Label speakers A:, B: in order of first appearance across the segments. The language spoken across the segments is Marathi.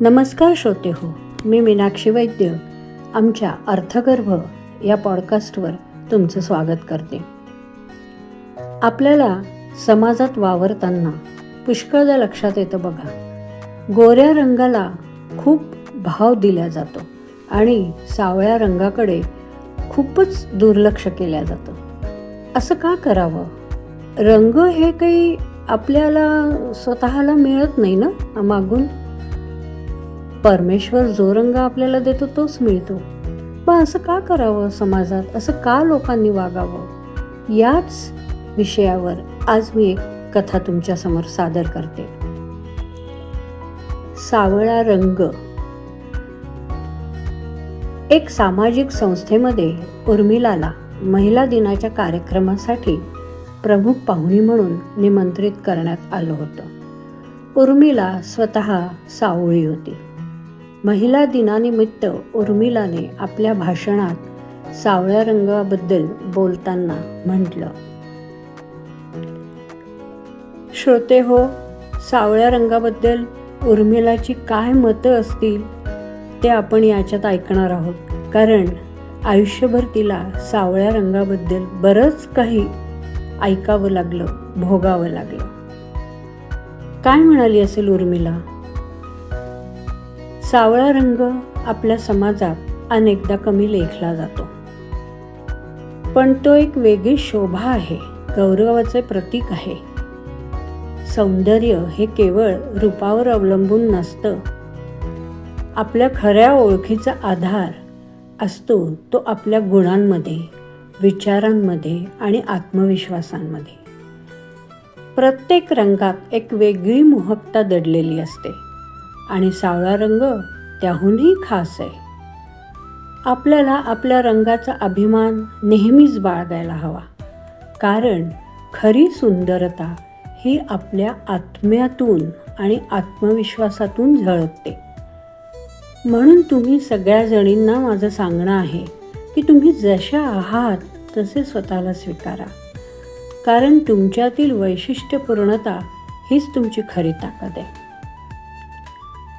A: नमस्कार श्रोते हो मी मीनाक्षी वैद्य. आमच्या अर्थगर्भ या पॉडकास्टवर तुमचं स्वागत करते. आपल्याला समाजात वावरताना पुष्कळदा लक्षात येतं बघा. गोऱ्या रंगाला खूप भाव दिला जातो आणि सावळ्या रंगाकडे खूपच दुर्लक्ष केलं जातं. असं का करावं? रंग हे काही आपल्याला स्वतःला मिळत नाही ना मागून? परमेश्वर जो रंग आपल्याला देतो तोच मिळतो. मग असं का करावं समाजात? असं का लोकांनी वागावं? याच विषयावर आज मी एक कथा तुमच्यासमोर सादर करते. सावळा रंग. एक सामाजिक संस्थेमध्ये उर्मिलाला महिला दिनाच्या कार्यक्रमासाठी प्रमुख पाहुणी म्हणून निमंत्रित करण्यात आलं होतं. उर्मिला स्वतः सावळी होती. महिला दिनानिमित्त उर्मिलाने आपल्या भाषणात सावळ्या रंगाबद्दल बोलताना म्हटलं श्रोते हो सावळ्या रंगाबद्दल उर्मिलाची काय मतं असतील ते आपण याच्यात ऐकणार आहोत. कारण आयुष्यभर तिला सावळ्या रंगाबद्दल बरंच काही ऐकावं लागलं भोगावं लागलं. काय म्हणाली असेल उर्मिला? सावळा रंग आपल्या समाजात अनेकदा कमी लेखला जातो. पण तो एक वेगळी शोभा आहे गौरवाचे प्रतीक आहे. सौंदर्य हे केवळ रूपावर अवलंबून नसतं. आपल्या खऱ्या ओळखीचा आधार असतो तो आपल्या गुणांमध्ये विचारांमध्ये आणि आत्मविश्वासांमध्ये. प्रत्येक रंगात एक वेगळी मोहकता दडलेली असते. आणि सावळा रंग त्याहूनही खास आहे. आपल्याला आपल्या रंगाचा अभिमान नेहमीच बाळगायला हवा. कारण खरी सुंदरता ही आपल्या आत्म्यातून आणि आत्मविश्वासातून झळकते. म्हणून तुम्ही सगळ्या जणींना माझं सांगणं आहे की तुम्ही जशा आहात तसे स्वतःला स्वीकारा. कारण तुमच्यातील वैशिष्ट्यपूर्णता हीच तुमची खरी ताकद आहे.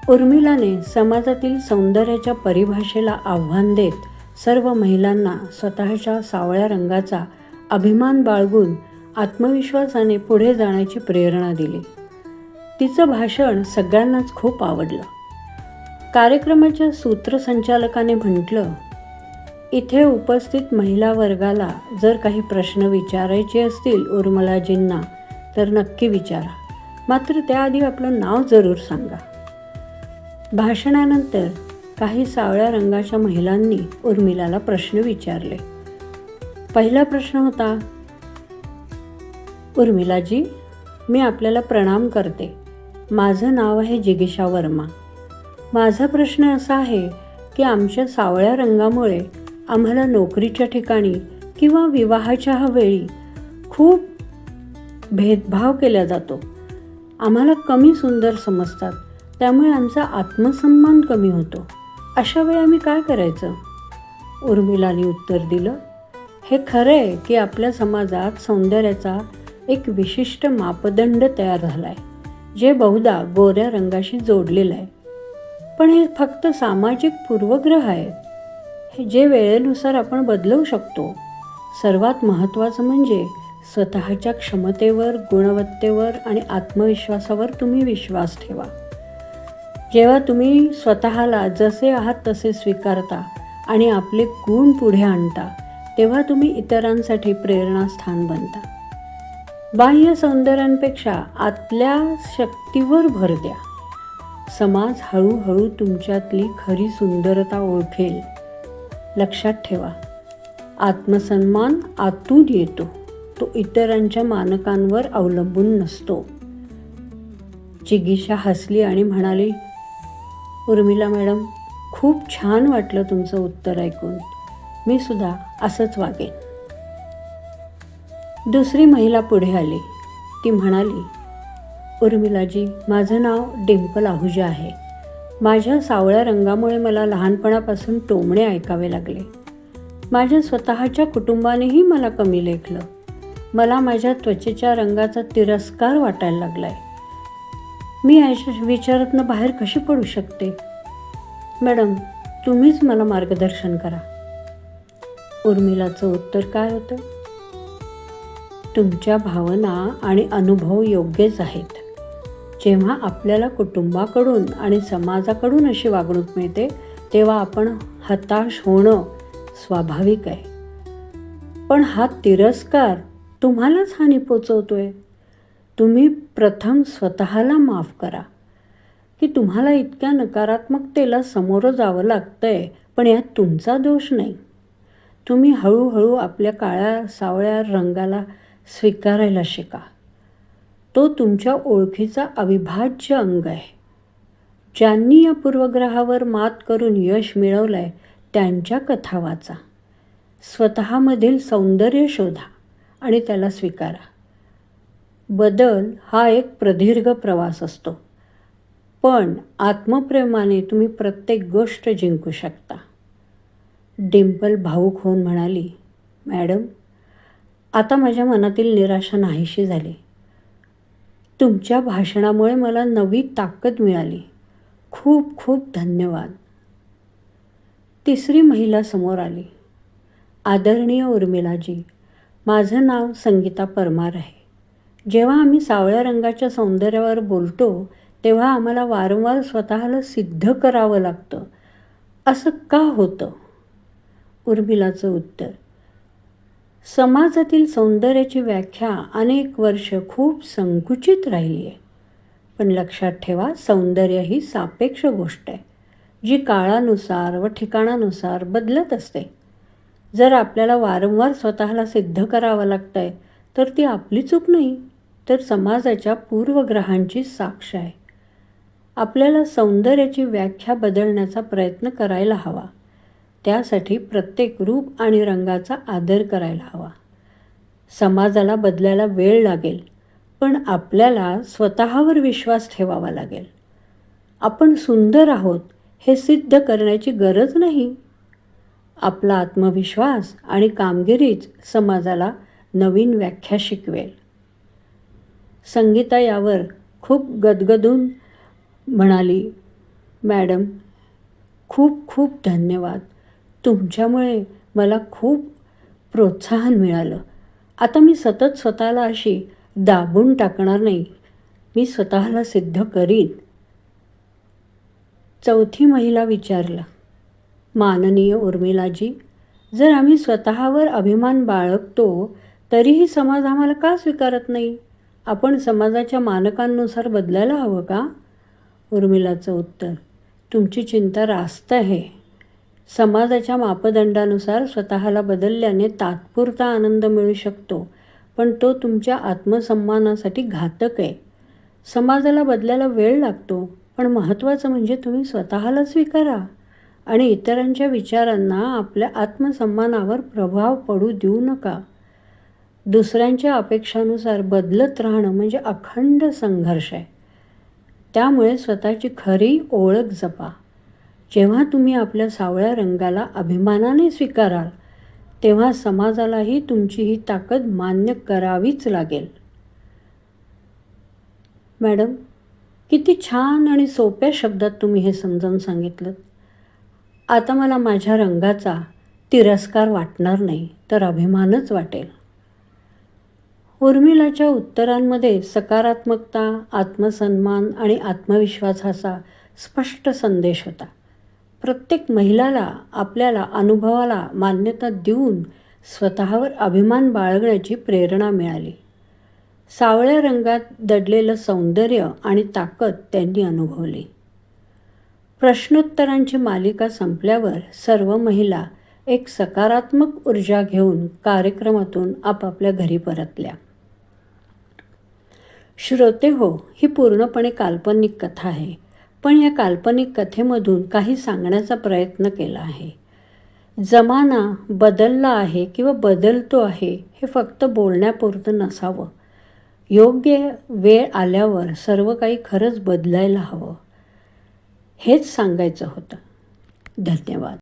A: उर्मिलाने समाजातील सौंदर्याच्या परिभाषेला आव्हान देत सर्व महिलांना स्वतःच्या सावळ्या रंगाचा अभिमान बाळगून आत्मविश्वासाने पुढे जाण्याची प्रेरणा दिली. तिचं भाषण सगळ्यांनाच खूप आवडलं. कार्यक्रमाच्या सूत्रसंचालकाने म्हटलं इथे उपस्थित महिला वर्गाला जर काही प्रश्न विचारायचे असतील उर्मलाजींना तर नक्की विचारा. मात्र त्याआधी आपलं नाव जरूर सांगा. भाषणानंतर काही सावळ्या रंगाच्या महिलांनी उर्मिलाला प्रश्न विचारले. पहिला प्रश्न होता उर्मिलाजी मी आपल्याला प्रणाम करते. माझं नाव आहे जिगिषा वर्मा. माझा प्रश्न असा आहे की आमच्या सावळ्या रंगामुळे आम्हाला नोकरीच्या ठिकाणी किंवा विवाहाच्या वेळी खूप भेदभाव केला जातो. आम्हाला कमी सुंदर समजतात. त्यामुळे आमचा आत्मसन्मान कमी होतो. अशा वेळी आम्ही काय करायचं? उर्मिलाने उत्तर दिलं हे खरं आहे की आपल्या समाजात सौंदर्याचा एक विशिष्ट मापदंड तयार झाला आहे जे बहुधा गोऱ्या रंगाशी जोडलेलं आहे. पण हे फक्त सामाजिक पूर्वग्रह आहेत. हे जे वेळेनुसार आपण बदलवू शकतो सर्वात महत्त्वाचं म्हणजे स्वतःच्या क्षमतेवर गुणवत्तेवर आणि आत्मविश्वासावर तुम्ही विश्वास ठेवा. जेव्हा तुम्ही स्वतःला जसे आहात तसे स्वीकारता आणि आपले गुण पुढे आणता तेव्हा तुम्ही इतरांसाठी प्रेरणास्थान बनता. बाह्य सौंदर्यांपेक्षा आतल्या शक्तीवर भर द्या. समाज हळूहळू तुमच्यातली खरी सुंदरता ओळखेल. लक्षात ठेवा आत्मसन्मान आतून येतो तो इतरांच्या मानकांवर अवलंबून नसतो. चिगिशा हसली आणि म्हणाली उर्मिला मॅडम खूप छान वाटलं तुमचं उत्तर ऐकून. मी सुद्धा असंच वागेन. दुसरी महिला पुढे आली. ती म्हणाली उर्मिलाजी माझं नाव डिंपल आहुजा आहे. माझ्या सावळ्या रंगामुळे मला लहानपणापासून टोमणे ऐकावे लागले. माझ्या स्वतःच्या कुटुंबानेही मला कमी लेखलं. मला माझ्या त्वचेच्या रंगाचा तिरस्कार वाटायला लागलाय. मी याच्या विचारातनं बाहेर कशी पडू शकते? मॅडम तुम्हीच मला मार्गदर्शन करा. उर्मिलाचं उत्तर काय होतं? तुमच्या भावना आणि अनुभव योग्यच आहेत. जेव्हा आपल्याला कुटुंबाकडून आणि समाजाकडून अशी वागणूक मिळते तेव्हा आपण हताश होणं स्वाभाविक आहे. पण हा तिरस्कार तुम्हालाच हानी पोचवतोय? तुम्ही प्रथम स्वतःला माफ करा. की तुम्हाला इतक्या नकारात्मकतेला समोरं जावं लागतं आहे पण यात तुमचा दोष नाही. तुम्ही हळूहळू आपल्या काळ्या सावळ्या रंगाला स्वीकारायला शिका. तो तुमच्या ओळखीचा अविभाज्य अंग आहे. ज्यांनी या पूर्वग्रहावर मात करून यश मिळवलं आहे त्यांच्या कथा वाचा. स्वतःमधील सौंदर्य शोधा आणि त्याला स्वीकारा. बदल हा एक प्रदीर्घ प्रवास असतो. पण आत्मप्रेमाने तुम्ही प्रत्येक गोष्ट जिंकू शकता. डिम्पल भाऊक होऊन म्हणाली मॅडम आता माझ्या मनातील निराशा नाहीशी झाली. तुमच्या भाषणामुळे मला नवी ताकद मिळाली. खूप खूप धन्यवाद. तिसरी महिला समोर आली. आदरणीय उर्मिलाजी माझं नाव संगीता परमार आहे. जेव्हा आम्ही सावळ्या रंगाच्या सौंदर्यावर बोलतो तेव्हा आम्हाला वारंवार स्वतःला सिद्ध करावं लागतं. असं का होतं? उर्मिलाचं उत्तर. समाजातील सौंदर्याची व्याख्या अनेक वर्ष खूप संकुचित राहिली आहे. पण लक्षात ठेवा सौंदर्य ही सापेक्ष गोष्ट आहे जी काळानुसार व ठिकाणानुसार बदलत असते. जर आपल्याला वारंवार स्वतःला सिद्ध करावं लागतं आहे तर ती आपली चूक नाही तर समाजाच्या पूर्वग्रहांची साक्ष आहे. आपल्याला सौंदर्याची व्याख्या बदलण्याचा प्रयत्न करायला हवा. त्यासाठी प्रत्येक रूप आणि रंगाचा आदर करायला हवा. समाजाला बदलायला वेळ लागेल पण आपल्याला स्वतःवर विश्वास ठेवावा लागेल. आपण सुंदर आहोत हे सिद्ध करण्याची गरज नाही. आपला आत्मविश्वास आणि कामगिरीच समाजाला नवीन व्याख्या शिकवेल. संगीता यावर खूप गदगदून म्हणाली मॅडम खूप खूप धन्यवाद. तुमच्यामुळे मला खूप प्रोत्साहन मिळालं. आता मी सतत स्वतःला अशी दाबून टाकणार नाही. मी स्वतःला सिद्ध करीन. चौथी महिला विचारलं माननीय उर्मिलाजी जर आम्ही स्वतःवर अभिमान बाळगतो तरीही समाज आम्हाला का स्वीकारत नाही? आपण समाजाच्या मानकांनुसार बदलायला हवं का? उर्मिलाचं उत्तर तुमची चिंता रास्त आहे. समाजाच्या मापदंडानुसार स्वतःला बदलल्याने तात्पुरता आनंद मिळू शकतो पण तो तुमच्या आत्मसन्मानासाठी घातक आहे. समाजाला बदलायला वेळ लागतो पण महत्त्वाचं म्हणजे तुम्ही स्वतःला स्वीकारा आणि इतरांच्या विचारांना आपल्या आत्मसन्मानावर प्रभाव पडू देऊ नका. दुसऱ्यांच्या अपेक्षानुसार बदलत राहणं म्हणजे अखंड संघर्ष आहे. त्यामुळे स्वतःची खरी ओळख जपा. जेव्हा तुम्ही आपल्या सावळ्या रंगाला अभिमानाने स्वीकाराल तेव्हा समाजालाही तुमची ही ताकद मान्य करावीच लागेल. मॅडम किती छान आणि सोप्या शब्दात तुम्ही हे समजावून सांगितलं. आता मला माझ्या रंगाचा तिरस्कार वाटणार नाही तर अभिमानच वाटेल. उर्मिलाच्या उत्तरांमध्ये सकारात्मकता आत्मसन्मान आणि आत्मविश्वासाचा स्पष्ट संदेश होता. प्रत्येक महिलाला आपल्याला अनुभवाला मान्यता देऊन स्वतःवर अभिमान बाळगण्याची प्रेरणा मिळाली. सावळ्या रंगात दडलेलं सौंदर्य आणि ताकद त्यांनी अनुभवली. प्रश्नोत्तरांची मालिका संपल्यावर सर्व महिला एक सकारात्मक ऊर्जा घेऊन कार्यक्रमातून आपापल्या घरी परतल्या. श्रोते हो ही पूर्णपणे काल्पनिक कथा आहे. पण या काल्पनिक कथेमधून काही सांगण्याचा प्रयत्न केला आहे. जमाना बदलला आहे किंवा बदलतो आहे हे फक्त बोलण्यापुरतं नसावं. योग्य वेळ आल्यावर सर्व काही खरंच बदलायला हवं. हेच सांगायचं होतं. धन्यवाद.